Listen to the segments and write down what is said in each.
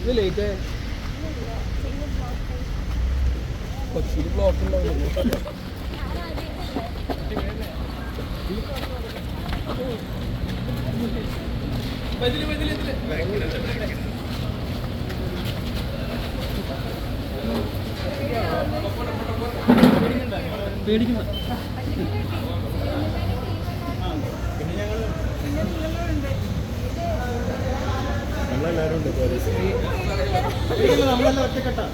ഇത് ലേറ്റ് കൊച്ചിയിൽ ബ്ലോക്ക് ഉണ്ടാവില്ല പേടിക്കണ്ട. നമ്മളെല്ലാരും ഉണ്ട് നമ്മളെല്ലാം ഒറ്റക്കെട്ടാ.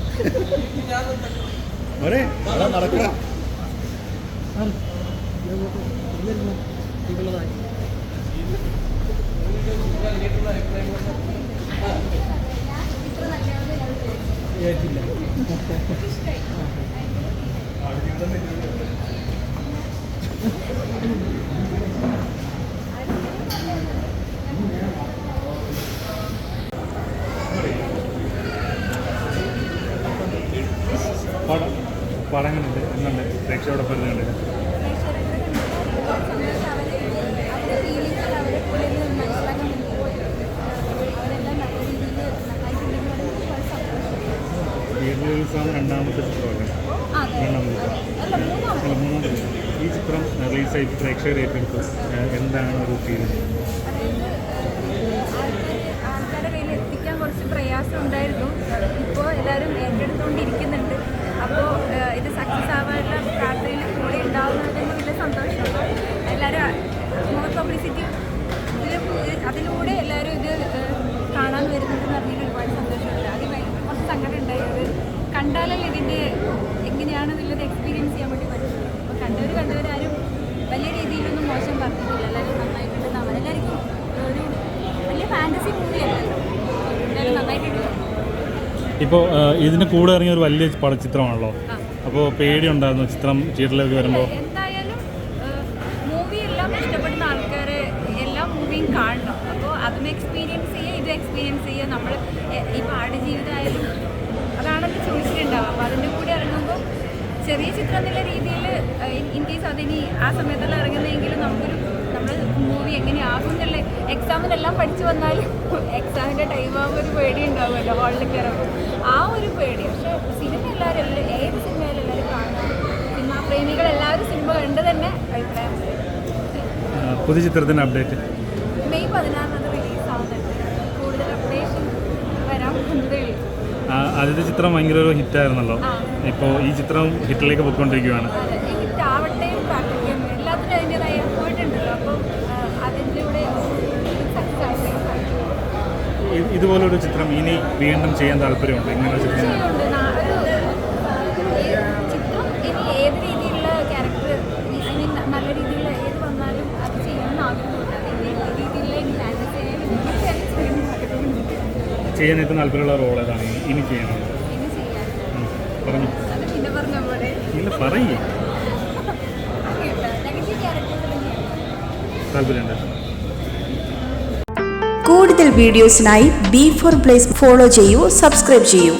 ഒരേ അതാ നടക്കണ. ഏറ്റില്ല. പടം എങ്ങനെയുണ്ട് എന്നുണ്ട് പ്രേക്ഷകരോടൊപ്പം ഇരുന്നുണ്ട്. രണ്ടാമത്തെ ചിത്രമല്ലേ അല്ല ഈ ചിത്രം റിലീസായി പ്രേക്ഷകർ ഏറ്റെടുത്തു എന്താണ് ഒരു ഫീലിംഗ് കണ്ടാലല്ലേ ഇതിന്റെ എങ്ങനെയാണെന്നുള്ളത് എക്സ്പീരിയൻസ് ചെയ്യാൻ വേണ്ടി പറ്റുള്ളൂ. അപ്പോൾ കണ്ടവർ കണ്ടവരാരും വലിയ രീതിയിലൊന്നും മോശം പറഞ്ഞിട്ടില്ല. എല്ലാവരും നന്നായിട്ടുണ്ട് എല്ലാവർക്കും ഒരു വലിയ ഫാന്റസി മൂവിയല്ലല്ലോ എല്ലാവരും നന്നായിട്ടുണ്ട്. ഇപ്പോൾ ഇതിന് കൂടെ ഇറങ്ങിയ ഒരു വലിയ പടച്ചിത്രമാണല്ലോ. അപ്പോൾ പേടിയുണ്ടായിരുന്നു ചിത്രം തിയേറ്ററിലേക്ക് വരുമ്പോൾ എന്തായാലും മൂവി എല്ലാം ഇഷ്ടപ്പെടുന്ന ആൾക്കാരെ എല്ലാ മൂവിയും കാണണം. അപ്പോൾ അതും എക്സ്പീരിയൻസ് ചെയ്യുക ഇതും എക്സ്പീരിയൻസ് ചെയ്യുക. നമ്മൾ ഈ പാട് ചെറിയ ചിത്രം എന്നുള്ള രീതിയിൽ ഇൻ കേസ് അതിനി ആ സമയത്തെല്ലാം ഇറങ്ങുന്നതെങ്കിലും നമുക്കൊരു നമ്മൾ മൂവി എങ്ങനെയാകും എന്നുള്ള എക്സാമിനെല്ലാം പഠിച്ചു വന്നാൽ എക്സാമിന്റെ ടൈം ആകുമ്പോൾ ഒരു പേടി ഉണ്ടാവുമല്ലോ ഹോളിൽ കയറുമ്പോൾ ആ ഒരു പേടി. പക്ഷേ സിനിമ എല്ലാവരും എല്ലാ- ഏത് സിനിമയിലും എല്ലാവരും കാണാം സിനിമാ പ്രേമികൾ എല്ലാവരും സിനിമ കണ്ട് തന്നെ അഭിപ്രായം. പുതിയ ചിത്രത്തിന്റെ അപ്ഡേറ്റ് മെയ് പതിനാറിനത് ആദ്യത്തെ ചിത്രം ഭയങ്കര ഒരു ഹിറ്റായിരുന്നല്ലോ ആയിരുന്നല്ലോ. ഇപ്പോൾ ഈ ചിത്രം ഹിറ്റിലേക്ക് പോയിക്കൊണ്ടിരിക്കുകയാണ് ഹിറ്റ് ഇതുപോലൊരു ചിത്രം ഇനി വീണ്ടും ചെയ്യാൻ താല്പര്യമുണ്ട്? ഇങ്ങനെ ഒരു ചിത്രം ചെയ്യാൻ ഏറ്റവും താല്പര്യമുള്ള റോൾ ഏതാണ്? ഇനി- ചെയ്യണം. പറഞ്ഞു. ഇല്ല പറയേ. താല്പര്യമുണ്ട്. കൂടുതൽ വീഡിയോസിനായി ബി ഫോർ പ്ലേസ് ഫോളോ ചെയ്യൂ സബ്സ്ക്രൈബ് ചെയ്യൂ.